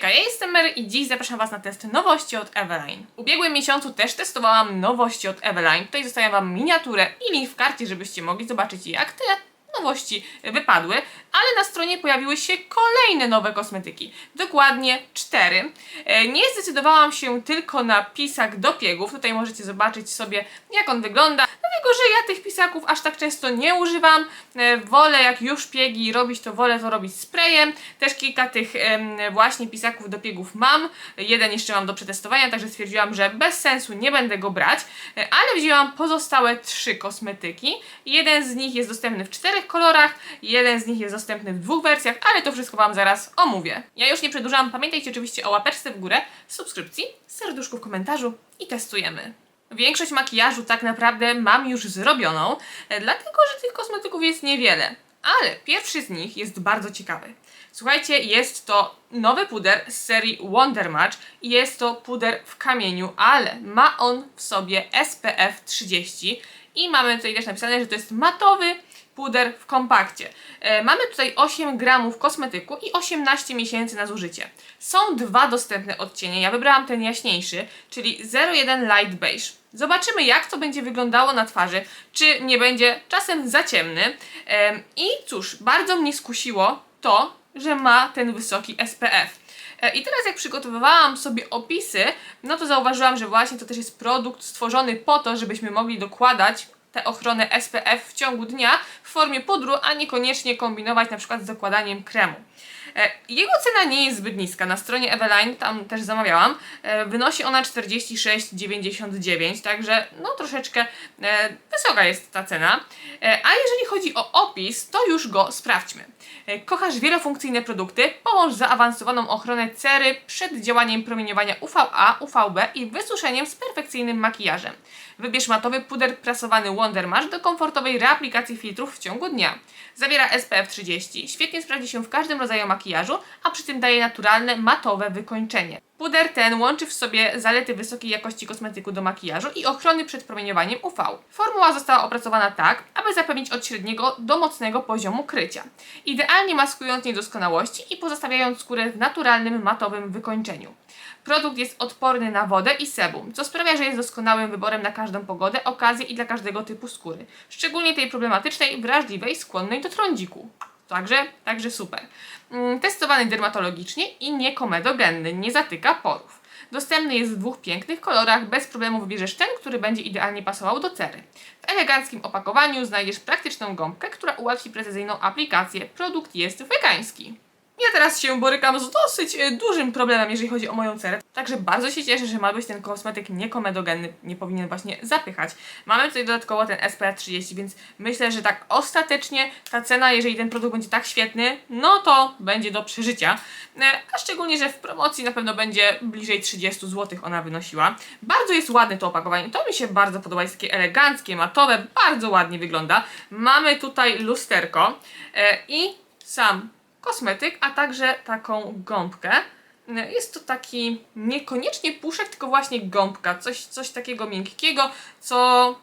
Hejka, ja jestem Mary i dziś zapraszam Was na test nowości od Eveline. W ubiegłym miesiącu też testowałam nowości od Eveline. Tutaj zostawiam Wam miniaturę i link w karcie, żebyście mogli zobaczyć jak te nowości wypadły, ale na stronie pojawiły się kolejne nowe kosmetyki. Dokładnie cztery. E, Nie zdecydowałam się tylko na pisak do piegów. Tutaj możecie zobaczyć sobie, jak on wygląda. Dlatego, że ja tych pisaków aż tak często nie używam. E, Wolę, jak już piegi robić, to wolę to robić sprayem. Też kilka tych właśnie pisaków do piegów mam. Jeden jeszcze mam do przetestowania, także stwierdziłam, że bez sensu nie będę go brać. E, Ale wzięłam pozostałe trzy kosmetyki. Jeden z nich jest dostępny w czterech kolorach, jeden z nich jest dostępny w dwóch wersjach, ale to wszystko Wam zaraz omówię. Ja już nie przedłużam, pamiętajcie oczywiście o łapeczce w górę, subskrypcji, serduszku w komentarzu i testujemy. Większość makijażu tak naprawdę mam już zrobioną, e, dlatego że tych kosmetyków jest niewiele. Ale pierwszy z nich jest bardzo ciekawy. Słuchajcie, jest to nowy puder z serii Wonder Match jest to puder w kamieniu, ale ma on w sobie SPF 30 i mamy tutaj też napisane, że to jest matowy puder w kompakcie. E, mamy tutaj 8 gramów kosmetyku i 18 miesięcy na zużycie. Są dwa dostępne odcienie. Ja wybrałam ten jaśniejszy, czyli 01 Light Beige. Zobaczymy, jak to będzie wyglądało na twarzy, czy nie będzie czasem za ciemny. Em, I cóż, bardzo mnie skusiło to, że ma ten wysoki SPF. E, I teraz jak przygotowywałam sobie opisy, no to zauważyłam, że właśnie to też jest produkt stworzony po to, żebyśmy mogli dokładać tę ochronę SPF w ciągu dnia w formie pudru, a niekoniecznie kombinować na przykład z dokładaniem kremu. E, Jego cena nie jest zbyt niska. Na stronie Eveline, tam też zamawiałam, e, wynosi ona 46,99, także no troszeczkę e, wysoka jest ta cena. A jeżeli chodzi o opis, to już go sprawdźmy. Kochasz wielofunkcyjne produkty? Połącz zaawansowaną ochronę cery przed działaniem promieniowania UVA, UVB i wysuszeniem z perfekcyjnym makijażem. Wybierz matowy puder prasowany Wonder Mash do komfortowej reaplikacji filtrów w ciągu dnia. Zawiera SPF 30, świetnie sprawdzi się w każdym rodzaju makijażu, a przy tym daje naturalne, matowe wykończenie. Puder ten łączy w sobie zalety wysokiej jakości kosmetyku do makijażu i ochrony przed promieniowaniem UV. Formuła została opracowana tak, aby zapewnić od średniego do mocnego poziomu krycia, idealnie maskując niedoskonałości i pozostawiając skórę w naturalnym, matowym wykończeniu. Produkt jest odporny na wodę i sebum, co sprawia, że jest doskonałym wyborem na każdą pogodę, okazję i dla każdego typu skóry, szczególnie tej problematycznej, wrażliwej, skłonnej do trądziku. Także, także super. Mm, Testowany dermatologicznie i niekomedogenny, nie zatyka porów. Dostępny jest w dwóch pięknych kolorach, bez problemu wybierzesz ten, który będzie idealnie pasował do cery. W eleganckim opakowaniu znajdziesz praktyczną gąbkę, która ułatwi precyzyjną aplikację. Produkt jest wegański. Ja teraz się borykam z dosyć e, dużym problemem, jeżeli chodzi o moją cerę. Także bardzo się cieszę, że ma być ten kosmetyk niekomedogenny, nie powinien właśnie zapychać. Mamy tutaj dodatkowo ten SPF 30, więc myślę, że tak ostatecznie ta cena, jeżeli ten produkt będzie tak świetny, no to będzie do przeżycia. E, A szczególnie, że w promocji na pewno będzie bliżej 30 zł ona wynosiła. Bardzo jest ładne to opakowanie, to mi się bardzo podoba, jest takie eleganckie, matowe, bardzo ładnie wygląda. Mamy tutaj lusterko e, i sam kosmetyk, a także taką gąbkę. Jest to taki niekoniecznie puszek, tylko właśnie gąbka, coś, coś takiego miękkiego, co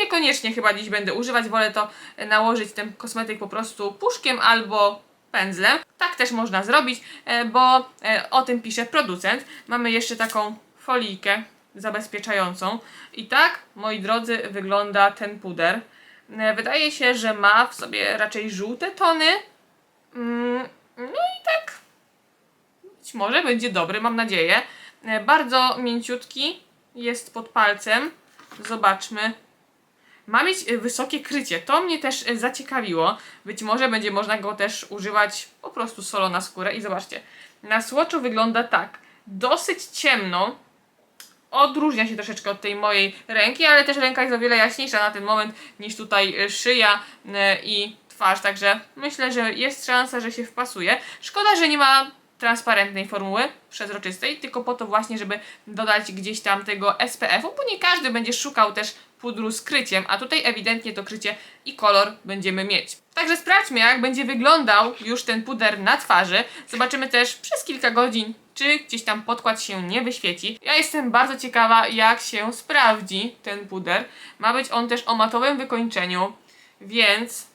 niekoniecznie chyba dziś będę używać. Wolę to nałożyć ten kosmetyk po prostu puszkiem albo pędzlem. Tak też można zrobić, e, bo e, o tym pisze producent. Mamy jeszcze taką folijkę zabezpieczającą. I tak, moi drodzy, wygląda ten puder. E, Wydaje się, że ma w sobie raczej żółte tony, No i tak być może będzie dobry, mam nadzieję. E, Bardzo mięciutki, jest pod palcem. Zobaczmy. Ma mieć e, wysokie krycie, to mnie też e, zaciekawiło. Być może będzie można go też używać po prostu solo na skórę. I zobaczcie, na słoczu wygląda tak. Dosyć ciemno, odróżnia się troszeczkę od tej mojej ręki, ale też ręka jest o wiele jaśniejsza na ten moment niż tutaj szyja i twarz, także myślę, że jest szansa, że się wpasuje. Szkoda, że nie ma transparentnej formuły przezroczystej, tylko po to właśnie, żeby dodać gdzieś tam tego SPF-u, bo nie każdy będzie szukał też pudru z kryciem, a tutaj ewidentnie to krycie i kolor będziemy mieć. Także sprawdźmy, jak będzie wyglądał już ten puder na twarzy. Zobaczymy też przez kilka godzin, czy gdzieś tam podkład się nie wyświeci. Ja jestem bardzo ciekawa, jak się sprawdzi ten puder. Ma być on też o matowym wykończeniu, więc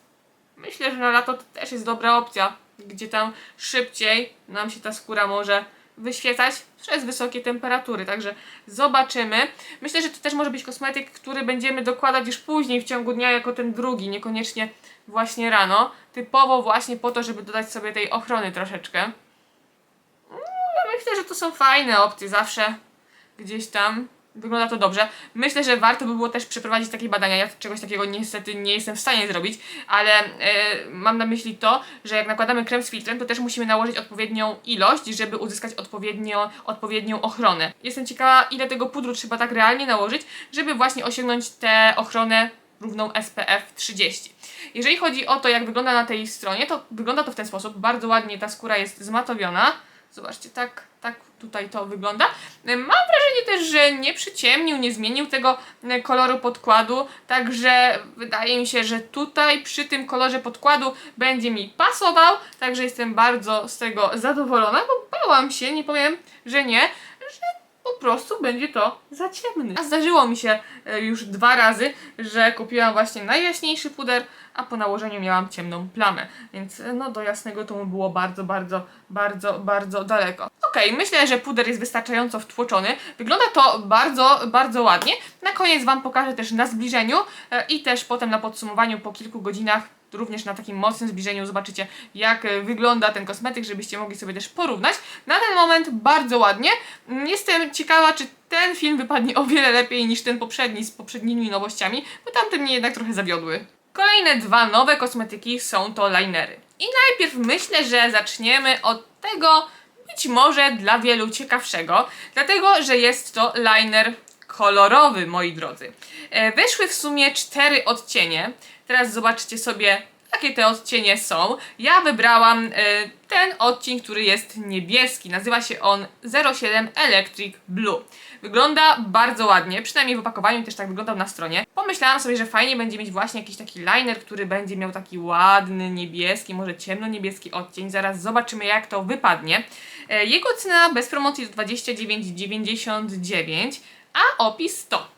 myślę, że na lato to też jest dobra opcja. gdzie tam szybciej nam się ta skóra może wyświecać przez wysokie temperatury. Także zobaczymy. Myślę, że to też może być kosmetyk, który będziemy dokładać już później w ciągu dnia jako ten drugi, niekoniecznie właśnie rano. Typowo właśnie po to, żeby dodać sobie tej ochrony troszeczkę. No, myślę, że to są fajne opcje zawsze gdzieś tam. Wygląda to dobrze. Myślę, że warto by było też przeprowadzić takie badania. Ja czegoś takiego niestety nie jestem w stanie zrobić, ale e, mam na myśli to, że jak nakładamy krem z filtrem, to też musimy nałożyć odpowiednią ilość, żeby uzyskać odpowiednio, odpowiednią ochronę. Jestem ciekawa, ile tego pudru trzeba tak realnie nałożyć, żeby właśnie osiągnąć tę ochronę równą SPF 30. Jeżeli chodzi o to, jak wygląda na tej stronie, to wygląda to w ten sposób. Bardzo ładnie ta skóra jest zmatowiona. Zobaczcie, tak, tak tutaj to wygląda. Mam wrażenie też, że nie przyciemnił, nie zmienił tego e, koloru podkładu, także wydaje mi się, że tutaj przy tym kolorze podkładu będzie mi pasował, także jestem bardzo z tego zadowolona, bo bałam się, nie powiem, że nie, po prostu będzie to za ciemny. A zdarzyło mi się e, już dwa razy, że kupiłam właśnie najjaśniejszy puder, a po nałożeniu miałam ciemną plamę. Więc e, no do jasnego to mu było bardzo, bardzo, bardzo, bardzo daleko. Okej, myślę, że puder jest wystarczająco wtłoczony. Wygląda to bardzo, bardzo ładnie. Na koniec Wam pokażę też na zbliżeniu e, i też potem na podsumowaniu po kilku godzinach również na takim mocnym zbliżeniu zobaczycie, jak e, wygląda ten kosmetyk, żebyście mogli sobie też porównać. Na ten moment bardzo ładnie. Jestem ciekawa, czy ten film wypadnie o wiele lepiej niż ten poprzedni z poprzednimi nowościami, bo tamte mnie jednak trochę zawiodły. Kolejne dwa nowe kosmetyki są to linery. I najpierw myślę, że zaczniemy od tego, być może dla wielu ciekawszego, dlatego że jest to liner kolorowy, moi drodzy. E, Wyszły w sumie cztery odcienie. Teraz zobaczcie sobie, jakie te odcienie są. Ja wybrałam e, ten odcień, który jest niebieski. Nazywa się on 07 Electric Blue. Wygląda bardzo ładnie, przynajmniej w opakowaniu też tak wyglądał na stronie. Pomyślałam sobie, że fajnie będzie mieć właśnie jakiś taki liner, który będzie miał taki ładny niebieski, może ciemno-niebieski odcień. Zaraz zobaczymy jak to wypadnie. E, Jego cena bez promocji to 29,99, a opis to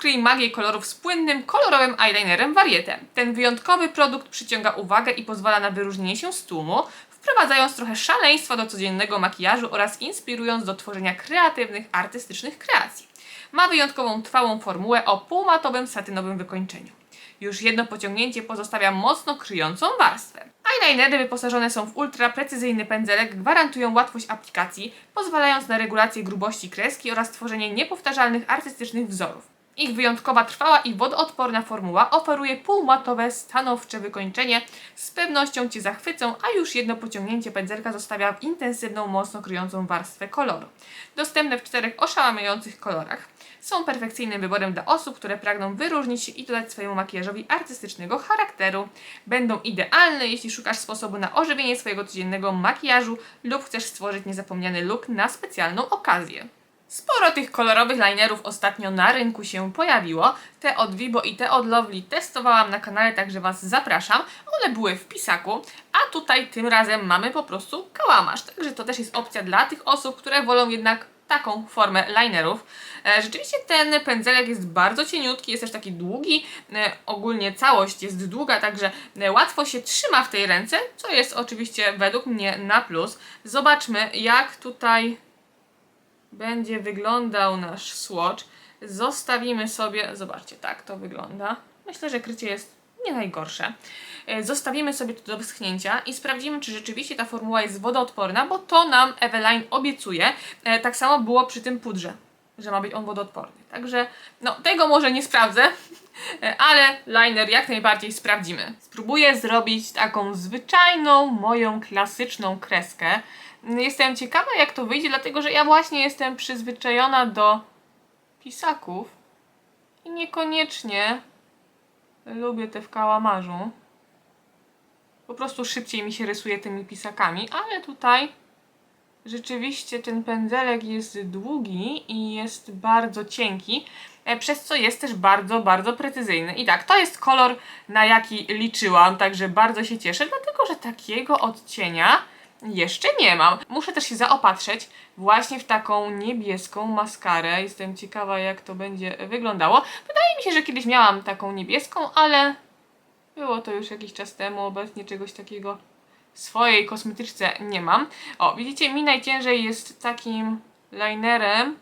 Odkryj magię kolorów z płynnym, kolorowym eyelinerem Varieté. Ten wyjątkowy produkt przyciąga uwagę i pozwala na wyróżnienie się z tłumu, wprowadzając trochę szaleństwa do codziennego makijażu oraz inspirując do tworzenia kreatywnych, artystycznych kreacji. Ma wyjątkową trwałą formułę o półmatowym satynowym wykończeniu. Już jedno pociągnięcie pozostawia mocno kryjącą warstwę. Eyelinery wyposażone są w ultra precyzyjny pędzelek, gwarantują łatwość aplikacji, pozwalając na regulację grubości kreski oraz tworzenie niepowtarzalnych artystycznych wzorów. Ich wyjątkowa trwała i wodoodporna formuła oferuje półmatowe, stanowcze wykończenie. Z pewnością Cię zachwycą, a już jedno pociągnięcie pędzelka zostawia intensywną, mocno kryjącą warstwę koloru. Dostępne w czterech oszałamiających kolorach. Są perfekcyjnym wyborem dla osób, które pragną wyróżnić się i dodać swojemu makijażowi artystycznego charakteru. Będą idealne, jeśli szukasz sposobu na ożywienie swojego codziennego makijażu lub chcesz stworzyć niezapomniany look na specjalną okazję. Sporo tych kolorowych linerów ostatnio na rynku się pojawiło. Te od Vibo i te od Lovely testowałam na kanale, także Was zapraszam. One były w pisaku, a tutaj tym razem mamy po prostu kałamarz. Także to też jest opcja dla tych osób, które wolą jednak taką formę linerów. E, Rzeczywiście ten pędzelek jest bardzo cieniutki, jest też taki długi. E, Ogólnie całość jest długa, także e, łatwo się trzyma w tej ręce, co jest oczywiście według mnie na plus. Zobaczmy jak tutaj będzie wyglądał nasz swatch. Zostawimy sobie, zobaczcie, tak to wygląda. Myślę, że krycie jest nie najgorsze. E, Zostawimy sobie to do wyschnięcia i sprawdzimy, czy rzeczywiście ta formuła jest wodoodporna, bo to nam Eveline obiecuje. E, Tak samo było przy tym pudrze, że ma być on wodoodporny. Także, no, tego może nie sprawdzę, e, ale liner jak najbardziej sprawdzimy. Spróbuję zrobić taką zwyczajną, moją klasyczną kreskę. Jestem ciekawa, jak to wyjdzie, dlatego że ja właśnie jestem przyzwyczajona do pisaków i niekoniecznie lubię te w kałamarzu. Po prostu szybciej mi się rysuje tymi pisakami, ale tutaj rzeczywiście ten pędzelek jest długi i jest bardzo cienki, e, przez co jest też bardzo, bardzo precyzyjny. I tak, to jest kolor, na jaki liczyłam, także bardzo się cieszę, dlatego że takiego odcienia jeszcze nie mam. Muszę też się zaopatrzyć właśnie w taką niebieską maskarę. Jestem ciekawa, jak to będzie wyglądało. Wydaje mi się, że kiedyś miałam taką niebieską, ale było to już jakiś czas temu. Obecnie czegoś takiego swojej kosmetyczce nie mam. O, widzicie, mi najciężej jest takim linerem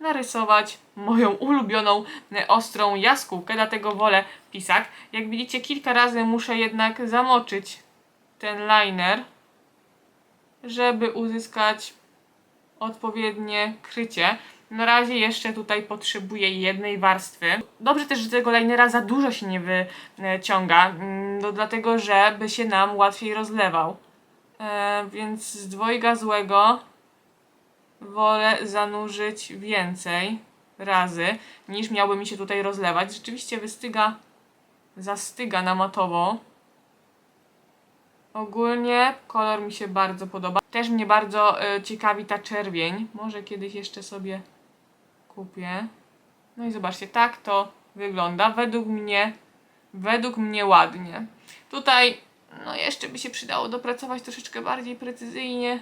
narysować moją ulubioną e, ostrą jaskółkę, dlatego wolę pisak. Jak widzicie, kilka razy muszę jednak zamoczyć ten liner, żeby uzyskać odpowiednie krycie. Na razie jeszcze tutaj potrzebuję jednej warstwy. Dobrze też, że tego linera za dużo się nie wyciąga, mm, no dlatego, żeby się nam łatwiej rozlewał. E, więc z dwojga złego wolę zanurzyć więcej razy, niż miałby mi się tutaj rozlewać. Rzeczywiście wystyga, zastyga na matowo. Ogólnie kolor mi się bardzo podoba. Też mnie bardzo e, ciekawi ta czerwień. Może kiedyś jeszcze sobie kupię. No i zobaczcie, tak to wygląda. Według mnie, według mnie ładnie. Tutaj, no jeszcze by się przydało dopracować troszeczkę bardziej precyzyjnie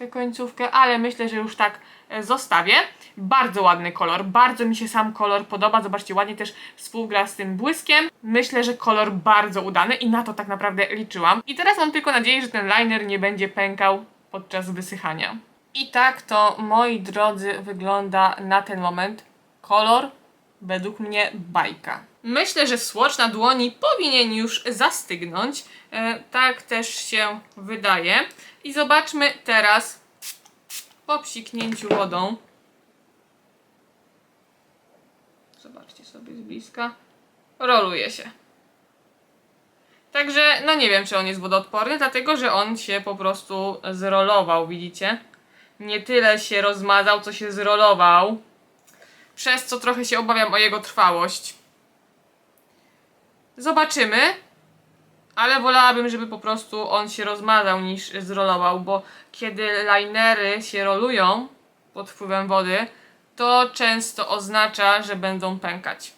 tę końcówkę, ale myślę, że już tak e, zostawię. Bardzo ładny kolor, bardzo mi się sam kolor podoba. Zobaczcie, ładnie też współgra z tym błyskiem. Myślę, że kolor bardzo udany i na to tak naprawdę liczyłam. I teraz mam tylko nadzieję, że ten liner nie będzie pękał podczas wysychania. I tak to, moi drodzy, wygląda na ten moment. Kolor według mnie bajka. Myślę, że słocz na dłoni powinien już zastygnąć. E, tak też się wydaje. I zobaczmy teraz po psiknięciu wodą. Zobaczcie sobie z bliska. Roluje się. Także, no nie wiem, czy on jest wodoodporny, dlatego że on się po prostu zrolował, widzicie? Nie tyle się rozmazał, co się zrolował. Przez co trochę się obawiam o jego trwałość. Zobaczymy. Ale wolałabym, żeby po prostu on się rozmazał niż zrolował, bo kiedy linery się rolują pod wpływem wody, to często oznacza, że będą pękać.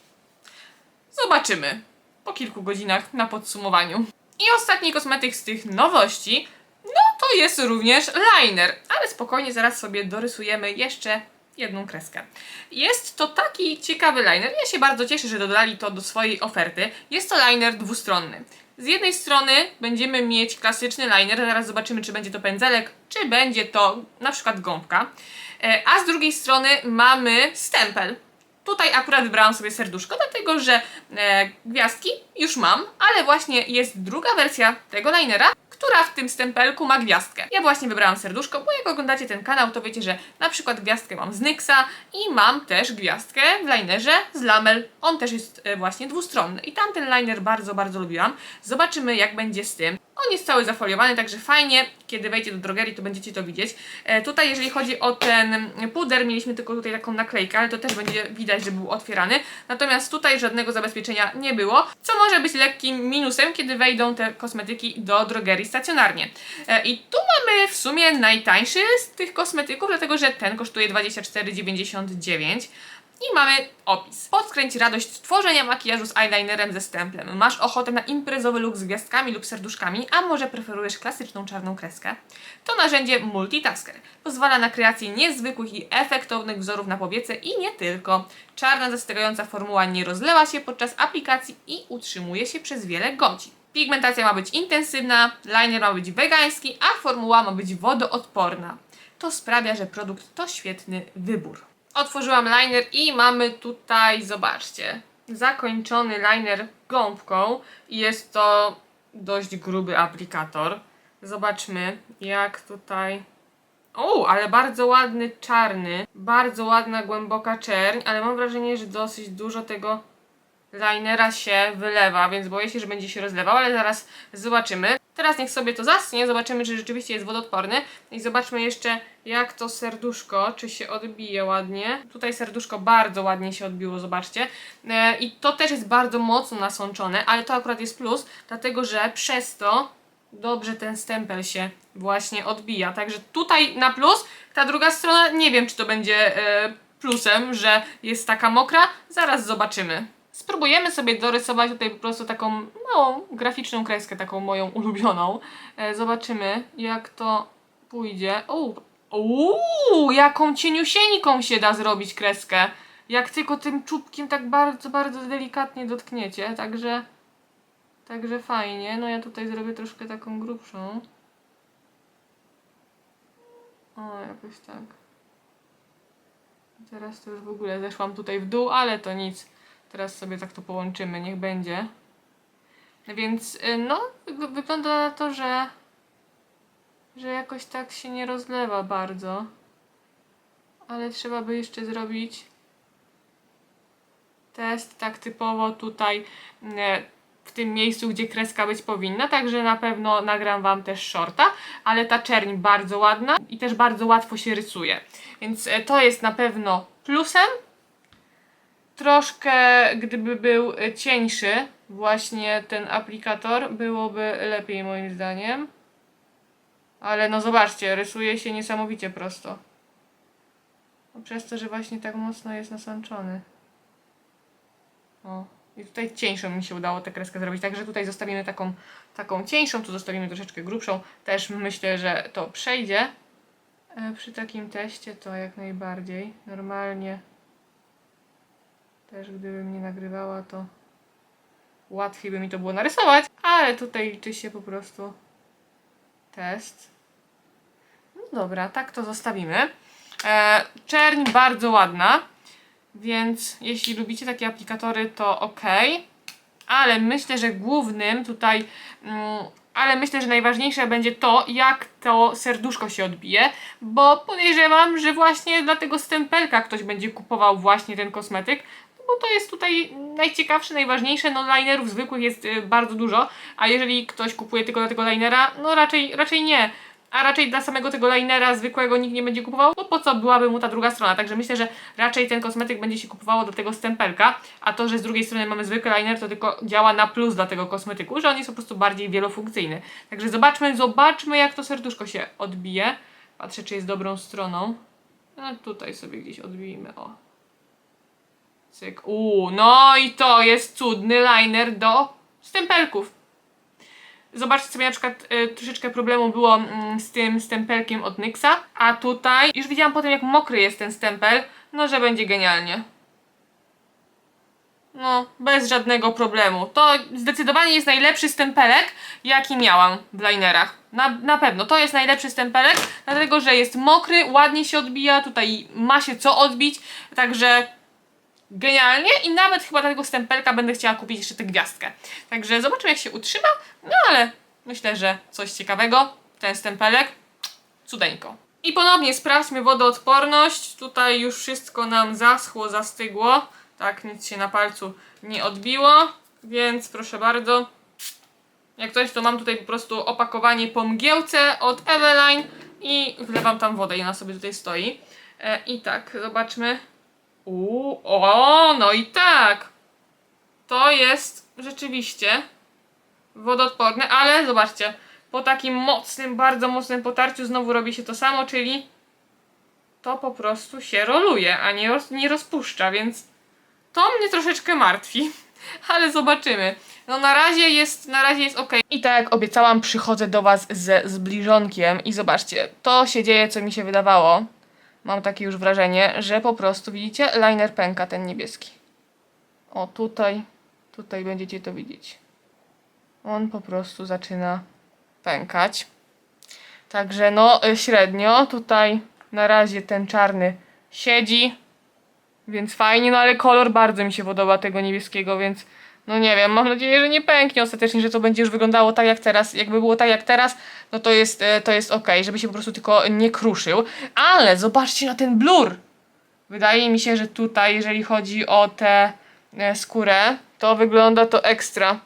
Zobaczymy po kilku godzinach na podsumowaniu. I ostatni kosmetyk z tych nowości, no to jest również liner, ale spokojnie zaraz sobie dorysujemy jeszcze jedną kreskę. Jest to taki ciekawy liner. Ja się bardzo cieszę, że dodali to do swojej oferty. Jest to liner dwustronny. Z jednej strony będziemy mieć klasyczny liner, zaraz zobaczymy, czy będzie to pędzelek, czy będzie to na przykład gąbka. E, A z drugiej strony mamy stempel. Tutaj akurat wybrałam sobie serduszko, dlatego że e, gwiazdki już mam, ale właśnie jest druga wersja tego linera, która w tym stempelku ma gwiazdkę. Ja właśnie wybrałam serduszko, bo jak oglądacie ten kanał, to wiecie, że na przykład gwiazdkę mam z Nyxa i mam też gwiazdkę w linerze z Lamel. On też jest e, właśnie dwustronny i tamten liner bardzo, bardzo lubiłam. Zobaczymy jak będzie z tym. On jest cały zafoliowany, także fajnie, kiedy wejdzie do drogerii, to będziecie to widzieć. E, tutaj, jeżeli chodzi o ten puder, mieliśmy tylko tutaj taką naklejkę, ale to też będzie widać, że był otwierany. Natomiast tutaj żadnego zabezpieczenia nie było, co może być lekkim minusem, kiedy wejdą te kosmetyki do drogerii stacjonarnie. E, I tu mamy w sumie najtańszy z tych kosmetyków, dlatego że ten kosztuje 24,99. I mamy opis. Podkręć radość tworzenia makijażu z eyelinerem ze stemplem. Masz ochotę na imprezowy look z gwiazdkami lub serduszkami, a może preferujesz klasyczną czarną kreskę? To narzędzie Multitasker. Pozwala na kreację niezwykłych i efektownych wzorów na powiece i nie tylko. Czarna zastygająca formuła nie rozlewa się podczas aplikacji i utrzymuje się przez wiele godzin. Pigmentacja ma być intensywna, liner ma być wegański, a formuła ma być wodoodporna. To sprawia, że produkt to świetny wybór. Otworzyłam liner i mamy tutaj, zobaczcie, zakończony liner gąbką. Jest to dość gruby aplikator. Zobaczmy, jak tutaj. O, ale bardzo ładny czarny, bardzo ładna głęboka czerń, ale mam wrażenie, że dosyć dużo tego linera się wylewa, więc boję się, że będzie się rozlewał, ale zaraz zobaczymy. Teraz niech sobie to zasnie, zobaczymy, czy rzeczywiście jest wodoodporny. I zobaczmy jeszcze, jak to serduszko, czy się odbije ładnie. Tutaj serduszko bardzo ładnie się odbiło, zobaczcie. E, I to też jest bardzo mocno nasączone, ale to akurat jest plus, dlatego że przez to dobrze ten stempel się właśnie odbija. Także tutaj na plus, ta druga strona, nie wiem, czy to będzie e, plusem, że jest taka mokra. Zaraz zobaczymy. Spróbujemy sobie dorysować tutaj po prostu taką małą graficzną kreskę, taką moją ulubioną. E, zobaczymy, jak to pójdzie. Uuu, jaką cieniusieńką się da zrobić kreskę. Jak tylko tym czubkiem tak bardzo, bardzo delikatnie dotkniecie, także Także fajnie. No ja tutaj zrobię troszkę taką grubszą. O, jakoś tak. Teraz to już w ogóle zeszłam tutaj w dół, ale to nic. Teraz sobie tak to połączymy, niech będzie. Więc y, no, wyg- wygląda na to, że że jakoś tak się nie rozlewa bardzo. Ale trzeba by jeszcze zrobić test tak typowo tutaj e, w tym miejscu, gdzie kreska być powinna, także na pewno nagram Wam też shorta, ale ta czerń bardzo ładna i też bardzo łatwo się rysuje, więc e, to jest na pewno plusem. Troszkę gdyby był e, cieńszy właśnie ten aplikator, byłoby lepiej moim zdaniem. Ale no zobaczcie, rysuje się niesamowicie prosto. No przez to, że właśnie tak mocno jest nasączony. O. I tutaj cieńszą mi się udało tę kreskę zrobić, także tutaj zostawimy taką, taką cieńszą, tu zostawimy troszeczkę grubszą. Też myślę, że to przejdzie. E, przy takim teście to jak najbardziej. Normalnie też gdybym nie nagrywała, to łatwiej by mi to było narysować, ale tutaj liczy się po prostu test. No dobra, tak to zostawimy. E, czerń bardzo ładna, więc jeśli lubicie takie aplikatory, to ok. Ale myślę, że głównym tutaj, mm, ale myślę, że najważniejsze będzie to, jak to serduszko się odbije, bo podejrzewam, że właśnie dla tego stempelka ktoś będzie kupował właśnie ten kosmetyk, bo to jest tutaj najciekawsze, najważniejsze. No, linerów zwykłych jest y, bardzo dużo, a jeżeli ktoś kupuje tylko dla tego linera, no raczej, raczej nie. A raczej dla samego tego linera zwykłego nikt nie będzie kupował, bo po co byłaby mu ta druga strona. Także myślę, że raczej ten kosmetyk będzie się kupowało do tego stempelka, a to, że z drugiej strony mamy zwykły liner, to tylko działa na plus dla tego kosmetyku, że on jest po prostu bardziej wielofunkcyjny. Także zobaczmy, zobaczmy jak to serduszko się odbije. Patrzę, czy jest dobrą stroną. No tutaj sobie gdzieś odbijmy, o. Cyk. Uuu, no i to jest cudny liner do stempelków. Zobaczcie sobie na przykład y, troszeczkę problemu było mm, z tym stempelkiem od NYXa, a tutaj już widziałam po tym jak mokry jest ten stempel, no że będzie genialnie. No, bez żadnego problemu. To zdecydowanie jest najlepszy stempelek, jaki miałam w linerach. Na, na pewno, to jest najlepszy stempelek, dlatego że jest mokry, ładnie się odbija, tutaj ma się co odbić, także genialnie i nawet chyba tego stempelka będę chciała kupić jeszcze tę gwiazdkę. Także zobaczymy jak się utrzyma, no ale myślę, że coś ciekawego, ten stempelek, cudeńko. I ponownie sprawdźmy wodoodporność, tutaj już wszystko nam zaschło, zastygło, tak nic się na palcu nie odbiło, więc proszę bardzo. Jak coś, to mam tutaj po prostu opakowanie po mgiełce od Eveline i wlewam tam wodę i ona sobie tutaj stoi. E, I tak, zobaczmy. Uuu, o, no i tak. To jest rzeczywiście wodoodporne, ale zobaczcie, po takim mocnym, bardzo mocnym potarciu znowu robi się to samo, czyli to po prostu się roluje, a nie, roz, nie rozpuszcza, więc to mnie troszeczkę martwi, ale zobaczymy. No na razie jest, na razie jest ok. I tak jak obiecałam, przychodzę do Was ze zbliżonkiem i zobaczcie, to się dzieje, co mi się wydawało. Mam takie już wrażenie, że po prostu, widzicie, liner pęka ten niebieski. O, tutaj, tutaj będziecie to widzieć. On po prostu zaczyna pękać. Także no, średnio. Tutaj na razie ten czarny siedzi. Więc fajnie, no ale kolor bardzo mi się podoba tego niebieskiego, więc no nie wiem, mam nadzieję, że nie pęknie ostatecznie, że to będzie już wyglądało tak jak teraz. Jakby było tak jak teraz, no to jest, e, to jest ok, żeby się po prostu tylko nie kruszył. Ale zobaczcie na ten blur! Wydaje mi się, że tutaj, jeżeli chodzi o tę e, skórę, to wygląda to ekstra.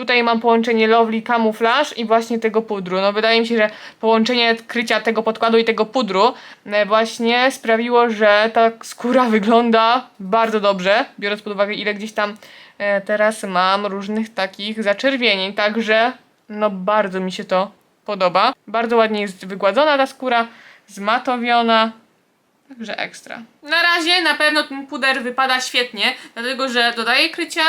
Tutaj mam połączenie Lovely Camouflage i właśnie tego pudru. No wydaje mi się, że połączenie krycia tego podkładu i tego pudru e, właśnie sprawiło, że ta skóra wygląda bardzo dobrze, biorąc pod uwagę ile gdzieś tam e, teraz mam różnych takich zaczerwienień. Także no bardzo mi się to podoba. Bardzo ładnie jest wygładzona ta skóra, zmatowiona. Także ekstra. Na razie na pewno ten puder wypada świetnie, dlatego że dodaje krycia,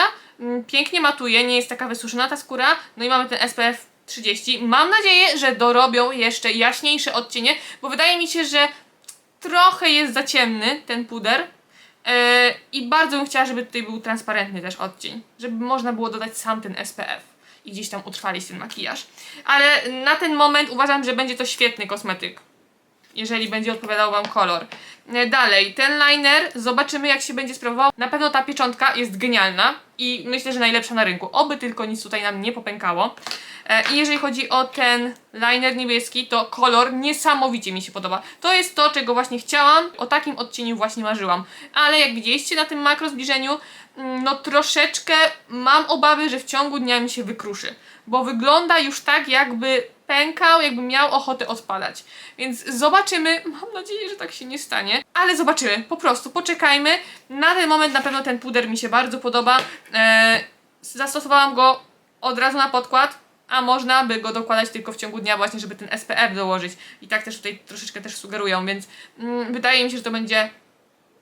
pięknie matuje, nie jest taka wysuszona ta skóra, no i mamy ten SPF 30. Mam nadzieję, że dorobią jeszcze jaśniejsze odcienie, bo wydaje mi się, że trochę jest za ciemny ten puder. Yy, I bardzo bym chciała, żeby tutaj był transparentny też odcień, żeby można było dodać sam ten SPF. i gdzieś tam utrwalić ten makijaż. Ale na ten moment uważam, że będzie to świetny kosmetyk jeżeli będzie odpowiadał Wam kolor. E, Dalej, ten liner, zobaczymy jak się będzie sprawował. Na pewno ta pieczątka jest genialna i myślę, że najlepsza na rynku. Oby tylko nic tutaj nam nie popękało. E, I jeżeli chodzi o ten liner niebieski, to kolor niesamowicie mi się podoba. To jest to, czego właśnie chciałam, o takim odcieniu właśnie marzyłam. Ale jak widzieliście na tym makro zbliżeniu, mm, no troszeczkę mam obawy, że w ciągu dnia mi się wykruszy. Bo wygląda już tak, jakby pękał, jakby miał ochotę odpadać. Więc zobaczymy. Mam nadzieję, że tak się nie stanie. Ale zobaczymy. Po prostu poczekajmy. Na ten moment na pewno ten puder mi się bardzo podoba. Eee, zastosowałam go od razu na podkład. A można by go dokładać tylko w ciągu dnia właśnie, żeby ten SPF dołożyć. I tak też tutaj troszeczkę też sugerują, więc mm, wydaje mi się, że to będzie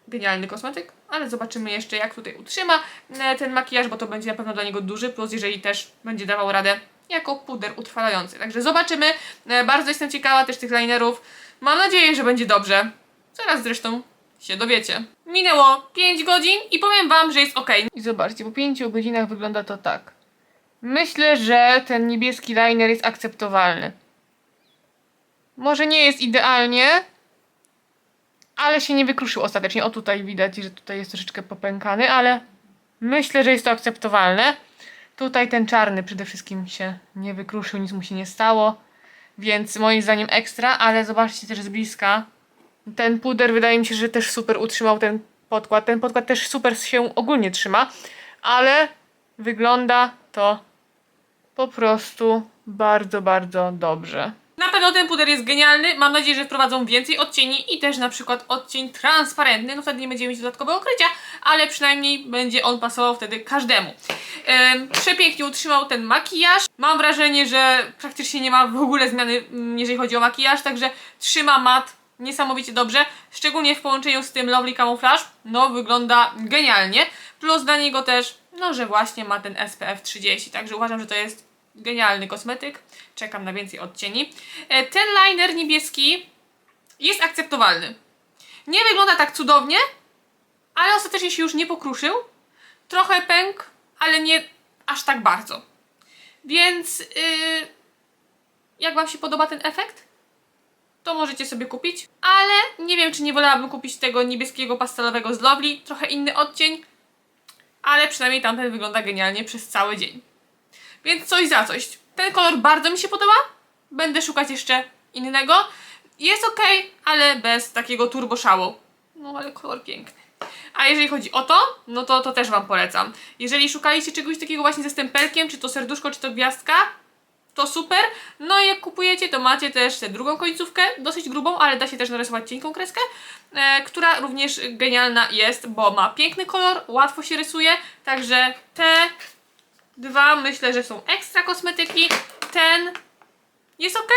genialny kosmetyk, ale zobaczymy jeszcze jak tutaj utrzyma e, ten makijaż, bo to będzie na pewno dla niego duży plus, jeżeli też będzie dawał radę jako puder utrwalający. Także zobaczymy. E, Bardzo jestem ciekawa też tych linerów. Mam nadzieję, że będzie dobrze. Zaraz zresztą się dowiecie. Minęło 5 godzin i powiem wam, że jest ok. I zobaczcie, po 5 godzinach wygląda to tak. Myślę, że ten niebieski liner jest akceptowalny. Może nie jest idealnie, ale się nie wykruszył ostatecznie. O tutaj widać, że tutaj jest troszeczkę popękany, ale myślę, że jest to akceptowalne. Tutaj ten czarny przede wszystkim się nie wykruszył, nic mu się nie stało, więc moim zdaniem ekstra, ale zobaczcie też z bliska. Ten puder wydaje mi się, że też super utrzymał ten podkład. Ten podkład też super się ogólnie trzyma, ale wygląda to po prostu bardzo, bardzo dobrze. Na pewno ten puder jest genialny. Mam nadzieję, że wprowadzą więcej odcieni i też na przykład odcień transparentny. No wtedy nie będziemy mieć dodatkowego okrycia, ale przynajmniej będzie on pasował wtedy każdemu. Em, przepięknie utrzymał ten makijaż. Mam wrażenie, że praktycznie nie ma w ogóle zmiany, mm, jeżeli chodzi o makijaż, także trzyma mat niesamowicie dobrze, szczególnie w połączeniu z tym Lovely Camouflage, no wygląda genialnie, plus dla niego też, no że właśnie ma ten SPF 30, także uważam, że to jest genialny kosmetyk, czekam na więcej odcieni. E, Ten liner niebieski jest akceptowalny. Nie wygląda tak cudownie, ale ostatecznie się już nie pokruszył, trochę pękł, ale nie aż tak bardzo. Więc yy, jak Wam się podoba ten efekt? to możecie sobie kupić. Ale nie wiem, czy nie wolałabym kupić tego niebieskiego pastelowego z Lovely. Trochę inny odcień, ale przynajmniej tamten wygląda genialnie przez cały dzień. Więc coś za coś. Ten kolor bardzo mi się podoba. Będę szukać jeszcze innego. Jest ok, ale bez takiego turbo szału. No ale kolor piękny. A jeżeli chodzi o to, no to to też Wam polecam. Jeżeli szukaliście czegoś takiego właśnie ze stempelkiem, czy to serduszko, czy to gwiazdka, to super. No i jak kupujecie, to macie też tę drugą końcówkę, dosyć grubą, ale da się też narysować cienką kreskę, e, która również genialna jest, bo ma piękny kolor, łatwo się rysuje, także te dwa myślę, że są ekstra kosmetyki. Ten jest ok,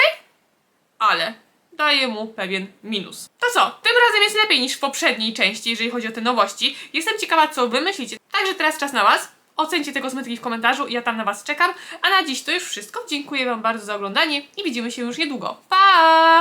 ale daje mu pewien minus. To co? Tym razem jest lepiej niż w poprzedniej części, jeżeli chodzi o te nowości. Jestem ciekawa, co wy myślicie. Także teraz czas na was. Ocencie te kosmetyki w komentarzu, ja tam na was czekam. A na dziś to już wszystko. Dziękuję wam bardzo za oglądanie i widzimy się już niedługo. Pa!